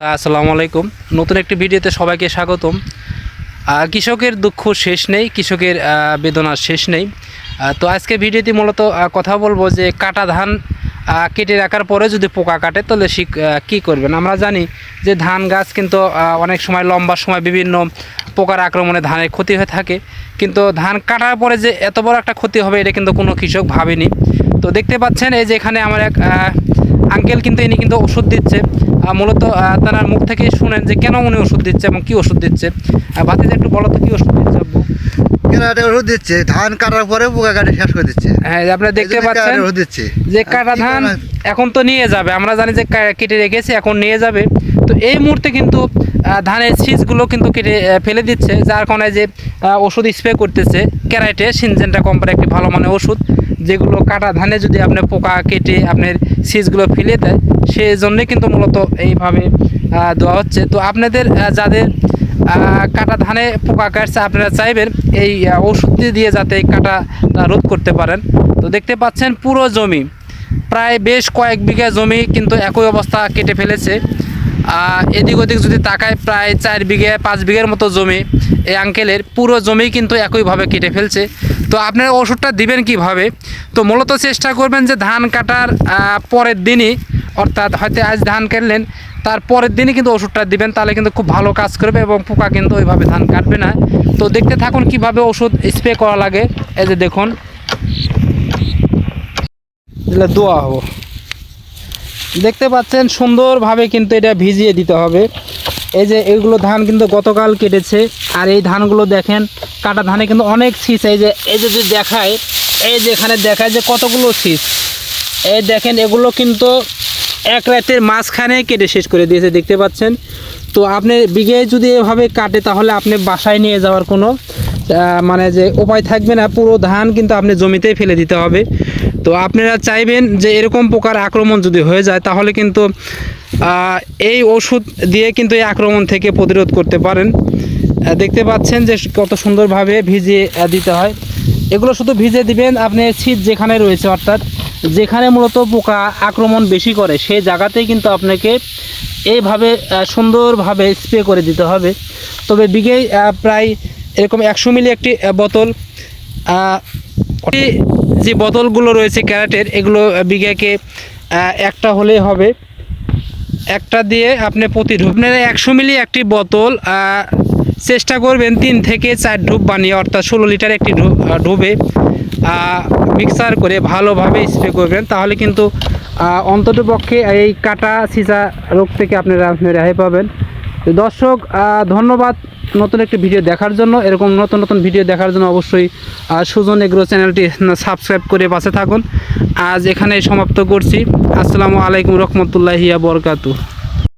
আসসালামু আলাইকুম। নতুন একটি ভিডিওতে সবাইকে স্বাগতম। কৃষকের দুঃখ শেষ নেই কৃষকের আহ, বেদনার শেষ নেই। তো আজকে ভিডিওতে মূলত কথা বলব যে কাটা ধান কেটে রাখার পরে যদি পোকা কাটে তাহলে সে কী করবেন? আমরা জানি যে ধান গাছ কিন্তু অনেক সময় লম্বা সময় বিভিন্ন পোকার আক্রমণে ধানের ক্ষতি হয়ে থাকে। কিন্তু ধান কাটার পরে যে এত বড় একটা ক্ষতি হবে এটা কিন্তু কোনো কৃষক ভাবেনি। তো দেখতে পাচ্ছেন এই যে এখানে আমার এক আঙ্কেল কিন্তু ইনি কিন্তু ওষুধ দিচ্ছে। মূলত তারা মুখ থেকে শুনেন যে কেন উনি ওষুধ দিচ্ছে এবং কি ওষুধ দিচ্ছে। ভাতিজা একটু বলো তো কি ওষুধ দিচ্ছে আব্বু? ওষুধ দিচ্ছে? ধান কাটার পরে পোকা কাটে শেষ করে দিচ্ছে। হ্যাঁ আপনারা দেখতে পাচ্ছেন দিচ্ছে? যে কাটা ধান এখন তো নিয়ে যাবে। আমরা জানি যে কেটে রেখেছি এখন নিয়ে যাবে। তো এই মুহূর্তে কিন্তু ধানের সিজগুলো কিন্তু কেটে ফেলে দিচ্ছে যার কারণে যে ওষুধ স্প্রে করতেছে ক্যারাইটে সিনজেন্টা কোম্পানি একটি ভালো মানের ওষুধ যেগুলো কাটা ধানে যদি আপনি পোকা কেটে আপনার সিজগুলো ফেলে দেয় সেই জন্যে কিন্তু মূলত এইভাবে দেওয়া হচ্ছে। তো আপনাদের যাদের কাটা ধানে পোকা কাটছে আপনারা চাইবেন এই আহ, ওষুধ দিয়ে যাতে কাটা রোধ করতে পারেন। তো দেখতে পাচ্ছেন পুরো জমি প্রায় বেশ কয়েক বিঘা জমি কিন্তু একই অবস্থা কেটে ফেলেছে। এদিক ওদিক যদি তাকায় প্রায় চার বিঘে, পাঁচ বিঘের মতো জমি এই আঙ্কেলের, পুরো জমি কিন্তু একইভাবে কেটে ফেলছে। তো আপনারা ওষুধটা দিবেন কীভাবে? তো মূলত চেষ্টা করবেন যে ধান কাটার পরের দিনই, অর্থাৎ হয়তো আজ ধান কাটলেন, তার পরের দিনই কিন্তু ওষুধটা দিবেন, তাহলে কিন্তু খুব ভালো কাজ করবে এবং পোকা কিন্তু ওইভাবে ধান কাটবে না। তো দেখতে থাকুন কীভাবে ওষুধ স্প্রে করা লাগে। এই যে দেখুন। দোয়া হব। দেখতে পাচ্ছেন, সুন্দরভাবে কিন্তু এটা ভিজিয়ে দিতে হবে। এই যে এইগুলো ধান কিন্তু গতকাল কেটেছে, আর এই ধানগুলো দেখেন, কাটা ধানে কিন্তু অনেক শীষ এই যে এই যে দেখায়, এই যে এখানে দেখায় যে কতগুলো শীষ এই দেখেন, এগুলো কিন্তু এক রাতের মাঝখানে কেটে শেষ করে দিয়েছে, দেখতে পাচ্ছেন। তো আপনি বিঘে যদি এভাবে কাটে, তাহলে আপনি বাসায় নিয়ে যাওয়ার কোনো মানে যে উপায় থাকবে না। পুরো ধান কিন্তু আপনি জমিতেই ফেলে দিতে হবে। তো আপনারা চাইবেন যে এরকম প্রকার আক্রমণ যদি হয়ে যায়, তাহলে কিন্তু এই ওষুধ দিয়ে কিন্তু এই আক্রমণ থেকে প্রতিরোধ করতে পারেন। দেখতে পাচ্ছেন যে কত সুন্দরভাবে ভিজিয়ে দিতে হয়। এগুলো শুধু ভিজে দিবেন, আপনি শীত যেখানে রয়েছে, অর্থাৎ যেখানে মূলত পোকা আক্রমণ বেশি করে সেই জায়গাতেই কিন্তু আপনাকে এইভাবে সুন্দরভাবে স্প্রে করে দিতে হবে। তবে বিঘে প্রায় এরকম একশো মিলি একটি বোতল যে বোতলগুলো রয়েছে ক্যারেটের, এগুলো বিঘাকে একটা হলেই হবে। একটা দিয়ে আপনি প্রতি ঢুপ আপনারা একশো মিলি একটি বোতল চেষ্টা করবেন তিন থেকে চার ঢুপ বানিয়ে, অর্থাৎ ষোলো লিটার একটি ঢুবে মিক্সার করে ভালোভাবে স্প্রে করবেন। তাহলে কিন্তু অন্ততপক্ষে এই কাটা সিসা রোগ থেকে আপনারা রেহাই পাবেন। দর্শক ধন্যবাদ। নতুন একটি ভিডিও দেখার জন্য। এরকম নতুন নতুন ভিডিও দেখার জন্য অবশ্যই সুজন এগ্রো চ্যানেলটি সাবস্ক্রাইব করে পাশে থাকুন। আজ এখানে সমাপ্ত করছি। আসসালামু আলাইকুম রহমতুল্লাহিয়া বরকাতু